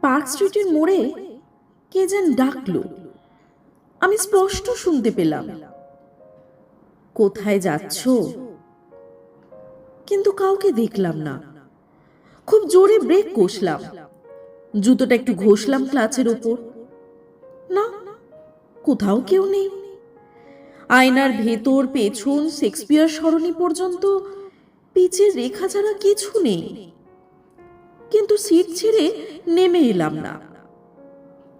Park স্ট্রিটের মোড়ে কে যেন ডাকলো। আমি স্পষ্ট শুনতে পেলাম। কোথায় যাচ্ছ? কিন্তু কাউকে দেখলাম না। খুব জোরে ব্রেক কষলাম। জুতোটা একটু ঘষলাম ক্লাচের ওপর। না কোথাও কেউ নেই। আয়নার ভেতর পেছন শেক্সপিয়ার সরণি পর্যন্ত পিচের রেখা ছাড়া কিছু নেই। কিন্তু সিট ছেড়ে নেমে এলাম না।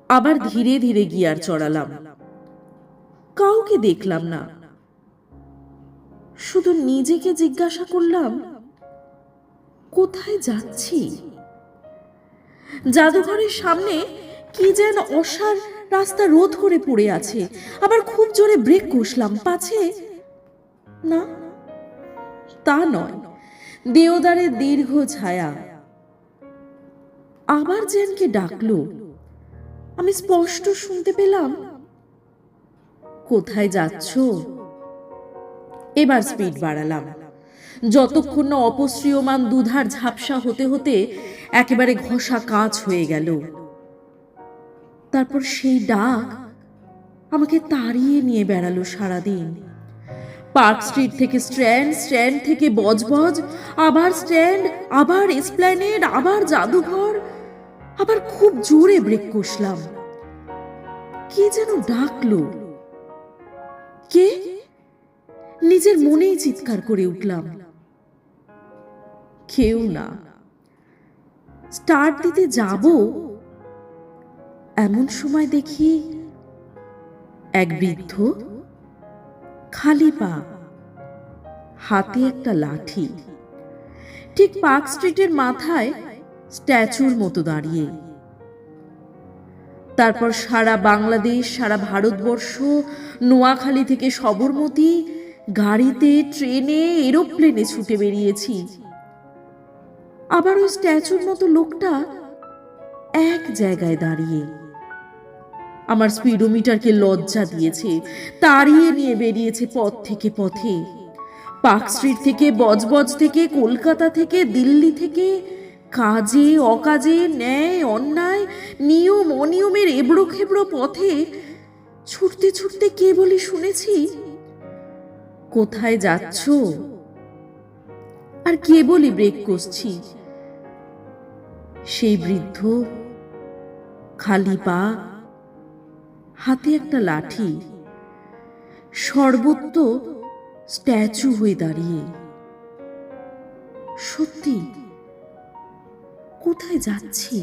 আবার ধীরে ধীরে গিয়ার চড়ালাম। কাউকে দেখলাম না। শুধু নিজেকে জিজ্ঞাসা করলাম, কোথায় যাচ্ছি? জাদুঘরের সামনে কি যেন অসার রাস্তা রোধ করে পড়ে আছে। আবার খুব জোরে ব্রেক কষলাম, পাছে? না, তা নয়। দেওদারের দীর্ঘ ছায়া। আবার জেনকে ডাকলো, আমি স্পষ্ট শুনতে পেলাম, কোথায় যাচ্ছ? এবার স্পিড বাড়ালাম। যতক্ষণ না অপশ্রিয়মান দুধার ঝাপসা হতে হতে একেবারে ঘষা কাঁচ হয়ে গেল। তারপর সেই ডাক আমাকে তাড়িয়ে নিয়ে বেড়ালো সারাদিন। পার্ক স্ট্রিট থেকে স্ট্র্যান্ড স্ট্র্যান্ড থেকে বজবজ, আবার স্ট্যান্ড আবার এসপ্ল্যানেড আবার জাদুঘর আবার খুব জোরে ব্রেক কষলাম। কে যেন ডাকলো? কে? নিজের মনেই চিৎকার করে উঠলাম। কেউ না। স্টার্ট দিতে যাব? এমন সময় দেখি এক বৃদ্ধ খালি পা, হাতে একটা লাঠি। ঠিক পার্ক স্ট্রিটের মাথায় স্ট্যাচুর মতো দাঁড়িয়ে। তারপর সারা বাংলাদেশ, সারা ভারতবর্ষ, নোয়াখালী থেকে সবরমতী গাড়িতে, ট্রেনে, এরোপ্লেনে ছুটে বেরিয়েছি। আবার ওই স্ট্যাচুর মতো লোকটা এক জায়গায় দাঁড়িয়ে। আমার স্পিডোমিটারকে লজ্জা দিয়েছে, তাড়িয়ে নিয়ে বেরিয়েছে পথ থেকে পথে। পার্ক স্ট্রিট থেকে, বজবজ থেকে, কলকাতা থেকে, দিল্লি থেকে কাজে, অকাজে, ন্যায়, অন্যায়, নিয়ম, অনিয়মের এবড়ো খেবড়ো পথে ছুটতে ছুটতে কে বলি শুনেছি? কোথায় যাচ্ছ? আর কে বলি ব্রেক করছি? সেই বৃদ্ধ খালি পা, হাতে একটা লাঠি সর্বত্র স্ট্যাচু হয়ে দাঁড়িয়ে। সত্যি কোথায় যাচ্ছি?